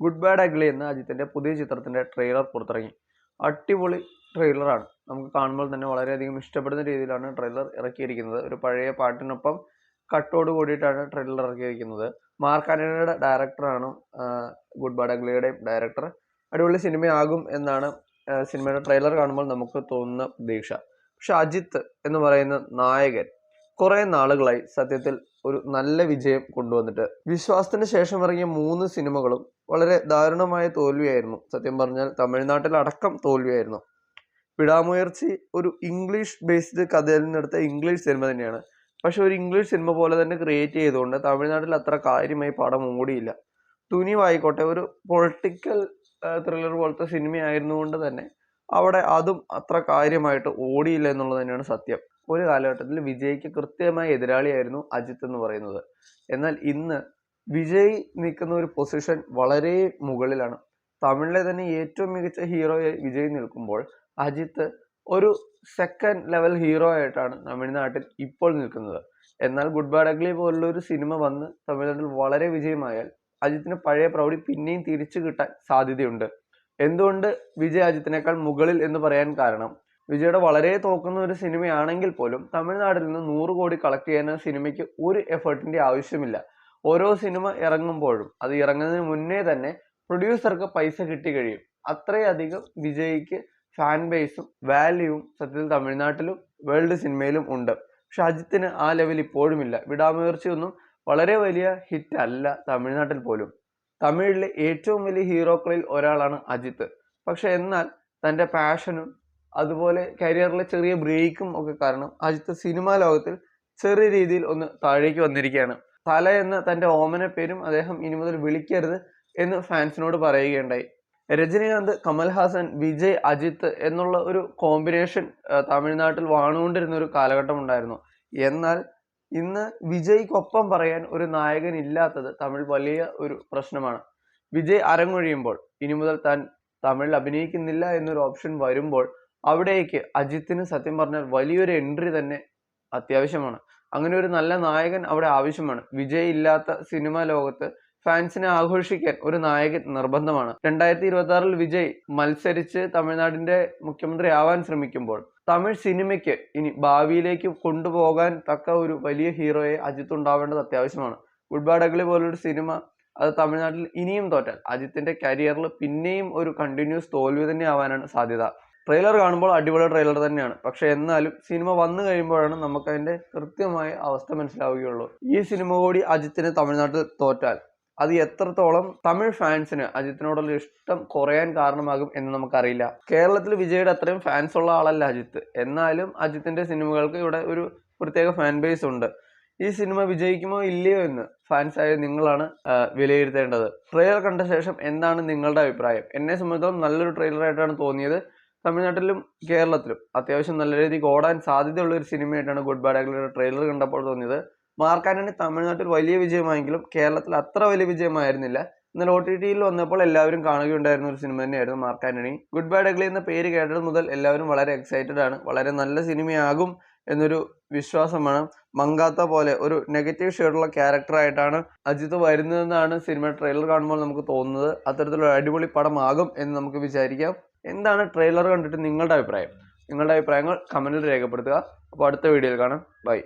Good bad ugly എന്ന അജിത്തിന്റെ പുതിയ ചിത്രത്തിന്റെ ട്രെയിലർ പുറത്തിറങ്ങി. അടിപൊളി ട്രെയിലറാണ് നമുക്ക് കാണുമ്പോൾ തന്നെ വളരെയധികം ഇഷ്ടപ്പെടുന്ന രീതിയിലാണ് ട്രെയിലർ ഇറക്കിയിരിക്കുന്നത്. ഒരു പഴയ പാട്ടിനൊപ്പം കട്ടോട് കൂടിയിട്ടാണ് ട്രെയിലർ ഇറക്കിയിരിക്കുന്നത്. മാർക്ക് ആന്റണിയുടെ ഡയറക്ടറാണ് ഗുഡ് ബാഡ് അഗ്ലിയുടെയും ഡയറക്ടർ അടിപൊളി സിനിമയാകും എന്നാണ് സിനിമയുടെ ട്രെയിലർ കാണുമ്പോൾ നമുക്ക് തോന്നുന്ന പ്രതീക്ഷ. പക്ഷെ അജിത്ത് എന്ന് പറയുന്ന നായകൻ കുറേ നാളുകളായി സത്യത്തിൽ ഒരു നല്ല വിജയം കൊണ്ടുവന്നിട്ട്. വിശ്വാസത്തിന് ശേഷം ഇറങ്ങിയ മൂന്ന് സിനിമകളും വളരെ ദാരുണമായ തോൽവിയായിരുന്നു. സത്യം പറഞ്ഞാൽ തമിഴ്നാട്ടിൽ അടക്കം തോൽവിയായിരുന്നു. പിടാമുയർച്ചി ഒരു ഇംഗ്ലീഷ് ബേസ്ഡ് കഥയിൽ നിന്നെടുത്ത ഇംഗ്ലീഷ് സിനിമ തന്നെയാണ്. പക്ഷെ ഒരു ഇംഗ്ലീഷ് സിനിമ പോലെ തന്നെ ക്രിയേറ്റ് ചെയ്തുകൊണ്ട് തമിഴ്നാട്ടിൽ അത്ര കാര്യമായി പടം ഓടിയില്ല തുനിവായിക്കോട്ടെ ഒരു പൊളിറ്റിക്കൽ ത്രില്ലർ പോലത്തെ സിനിമയായിരുന്നുകൊണ്ട് തന്നെ അവിടെ അതും അത്ര കാര്യമായിട്ട് ഓടിയില്ല എന്നുള്ളത് തന്നെയാണ് സത്യം. ഒരു കാലഘട്ടത്തിൽ വിജയ്ക്ക് കൃത്യമായ എതിരാളിയായിരുന്നു അജിത്ത് എന്ന് പറയുന്നത്. എന്നാൽ ഇന്ന് വിജയ് നിൽക്കുന്ന ഒരു പൊസിഷൻ വളരെ മുകളിലാണ്. തമിഴിലെ തന്നെ ഏറ്റവും മികച്ച ഹീറോയായി വിജയ് നിൽക്കുമ്പോൾ അജിത്ത് ഒരു സെക്കൻഡ് ലെവൽ ഹീറോ ആയിട്ടാണ് തമിഴ്നാട്ടിൽ ഇപ്പോൾ നിൽക്കുന്നത്. എന്നാൽ ഗുഡ് ബാഡ് അഗ്ലി പോലുള്ള ഒരു സിനിമ വന്ന് തമിഴ്നാട്ടിൽ വളരെ വിജയമായാൽ അജിത്തിന് പഴയ പ്രൗഢി പിന്നെയും തിരിച്ചു കിട്ടാൻ സാധ്യതയുണ്ട്. എന്തുകൊണ്ട് വിജയ് അജിത്തിനേക്കാൾ മുകളിൽ എന്ന് പറയാൻ കാരണം വിജയുടെ വളരെ തോക്കുന്ന ഒരു സിനിമയാണെങ്കിൽ പോലും തമിഴ്നാട്ടിൽ നിന്ന് നൂറ് കോടി കളക്ട് ചെയ്യുന്ന സിനിമയ്ക്ക് ഒരു എഫേർട്ടിന്റെ ആവശ്യമില്ല. ഓരോ സിനിമ ഇറങ്ങുമ്പോഴും അത് ഇറങ്ങുന്നതിന് മുന്നേ തന്നെ പ്രൊഡ്യൂസർക്ക് പൈസ കിട്ടി കഴിയും. അത്രയധികം വിജയ്ക്ക് ഫാൻ ബേസും വാല്യൂവും സത്യത്തിൽ തമിഴ്നാട്ടിലും വേൾഡ് സിനിമയിലും ഉണ്ട്. പക്ഷെ അജിത്തിന് ആ ലെവൽ ഇപ്പോഴുമില്ല. വിടാമുയർച്ചയൊന്നും വളരെ വലിയ ഹിറ്റ് അല്ല തമിഴ്നാട്ടിൽ പോലും. തമിഴിലെ ഏറ്റവും വലിയ ഹീറോക്കളിൽ ഒരാളാണ് അജിത്ത്. പക്ഷെ എന്നാൽ തന്റെ പാഷനും അതുപോലെ കരിയറിലെ ചെറിയ ബ്രേക്കും ഒക്കെ കാരണം അജിത്ത് സിനിമാ ലോകത്തിൽ ചെറിയ രീതിയിൽ ഒന്ന് താഴേക്ക് വന്നിരിക്കുകയാണ്. തല എന്ന തന്റെ ഓമന പേരും അദ്ദേഹം ഇനി മുതൽ വിളിക്കരുത് എന്ന് ഫാൻസിനോട് പറയുകയുണ്ടായി. രജനീകാന്ത് കമൽഹാസൻ വിജയ് അജിത്ത് എന്നുള്ള ഒരു കോമ്പിനേഷൻ തമിഴ്നാട്ടിൽ വാണുകൊണ്ടിരുന്ന ഒരു കാലഘട്ടം ഉണ്ടായിരുന്നു. എന്നാൽ ഇന്ന് വിജയ്ക്കൊപ്പം പറയാൻ ഒരു നായകൻ ഇല്ലാത്തത് തമിഴ് വലിയ ഒരു പ്രശ്നമാണ്. വിജയ് അരങ്ങൊഴിയുമ്പോൾ ഇനി മുതൽ താൻ തമിഴിൽ അഭിനയിക്കുന്നില്ല എന്നൊരു ഓപ്ഷൻ വരുമ്പോൾ അവിടേക്ക് അജിത്തിന് സത്യം പറഞ്ഞാൽ വലിയൊരു എൻട്രി തന്നെ അത്യാവശ്യമാണ്. അങ്ങനെ ഒരു നല്ല നായകൻ അവിടെ ആവശ്യമാണ്. വിജയ് ഇല്ലാത്ത സിനിമാ ലോകത്ത് ഫാൻസിനെ ആഘോഷിക്കാൻ ഒരു നായകൻ നിർബന്ധമാണ്. രണ്ടായിരത്തി ഇരുപത്തി ആറിൽ വിജയ് മത്സരിച്ച് തമിഴ്നാടിന്റെ മുഖ്യമന്ത്രി ആവാൻ ശ്രമിക്കുമ്പോൾ തമിഴ് സിനിമയ്ക്ക് ഇനി ഭാവിയിലേക്ക് കൊണ്ടുപോകാൻ തക്ക ഒരു വലിയ ഹീറോയെ അജിത്ത് ഉണ്ടാവേണ്ടത് അത്യാവശ്യമാണ്. അഗ്ലി പോലൊരു സിനിമ അത് തമിഴ്നാട്ടിൽ ഇനിയും തോറ്റാൽ അജിത്തിന്റെ കരിയറിൽ പിന്നെയും ഒരു കണ്ടിന്യൂസ് തോൽവി തന്നെ ആവാനാണ് സാധ്യത. ട്രെയിലർ കാണുമ്പോൾ അടിപൊളി ട്രെയിലർ തന്നെയാണ്. പക്ഷെ എന്നാലും സിനിമ വന്നു കഴിയുമ്പോഴാണ് നമുക്ക് അതിന്റെ കൃത്യമായ അവസ്ഥ മനസ്സിലാവുകയുള്ളൂ. ഈ സിനിമ കൂടി അജിത്തിന് തമിഴ്നാട്ടിൽ തോറ്റാൽ അത് എത്രത്തോളം തമിഴ് ഫാൻസിന് അജിത്തിനോടുള്ള ഇഷ്ടം കുറയാൻ കാരണമാകും എന്ന് നമുക്കറിയില്ല. കേരളത്തിൽ വിജയുടെ അത്രയും ഫാൻസ് ഉള്ള ആളല്ല അജിത്ത്. എന്നാലും അജിത്തിന്റെ സിനിമകൾക്ക് ഇവിടെ ഒരു പ്രത്യേക ഫാൻ ബേസ് ഉണ്ട്. ഈ സിനിമ വിജയിക്കുമോ ഇല്ലയോ എന്ന് ഫാൻസ് ആയ നിങ്ങളാണ് വിലയിരുത്തേണ്ടത്. ട്രെയിലർ കണ്ട ശേഷം എന്താണ് നിങ്ങളുടെ അഭിപ്രായം? എന്നെ സംബന്ധിച്ചിടത്തോളം നല്ലൊരു ട്രെയിലറായിട്ടാണ് തോന്നിയത്. തമിഴ്നാട്ടിലും കേരളത്തിലും അത്യാവശ്യം നല്ല രീതിക്ക് ഓടാൻ സാധ്യതയുള്ള ഒരു സിനിമയായിട്ടാണ് ഗുഡ് ബാഡ് അഗ്ലിയുടെ ട്രെയിലർ കണ്ടപ്പോൾ തോന്നിയത്. മാർക്കാനണി തമിഴ്നാട്ടിൽ വലിയ വിജയമായെങ്കിലും കേരളത്തിൽ അത്ര വലിയ വിജയമായിരുന്നില്ല. എന്നാൽ ഒ ടി ടിയിൽ വന്നപ്പോൾ എല്ലാവരും കാണുകയുണ്ടായിരുന്ന ഒരു സിനിമ തന്നെയായിരുന്നു മാർക്കാനണി ഗുഡ് ബൈ അഗ്ലി എന്ന പേര് കേട്ടത് മുതൽ എല്ലാവരും വളരെ എക്സൈറ്റഡ് ആണ്. വളരെ നല്ല സിനിമയാകും എന്നൊരു വിശ്വാസമാണ്. മങ്കാത്ത പോലെ ഒരു നെഗറ്റീവ് ഷെയ്ഡുള്ള ക്യാരക്ടറായിട്ടാണ് അജിത്ത് വരുന്നതെന്നാണ് സിനിമ ട്രെയിലർ കാണുമ്പോൾ നമുക്ക് തോന്നുന്നത്. അത്തരത്തിലൊരു അടിപൊളി പടമാകും എന്ന് നമുക്ക് വിചാരിക്കാം. എന്താണ് ട്രെയിലർ കണ്ടിട്ട് നിങ്ങളുടെ അഭിപ്രായം? നിങ്ങളുടെ അഭിപ്രായങ്ങൾ കമന്റിൽ രേഖപ്പെടുത്തുക. അപ്പോൾ അടുത്ത വീഡിയോയിൽ കാണാം. ബൈ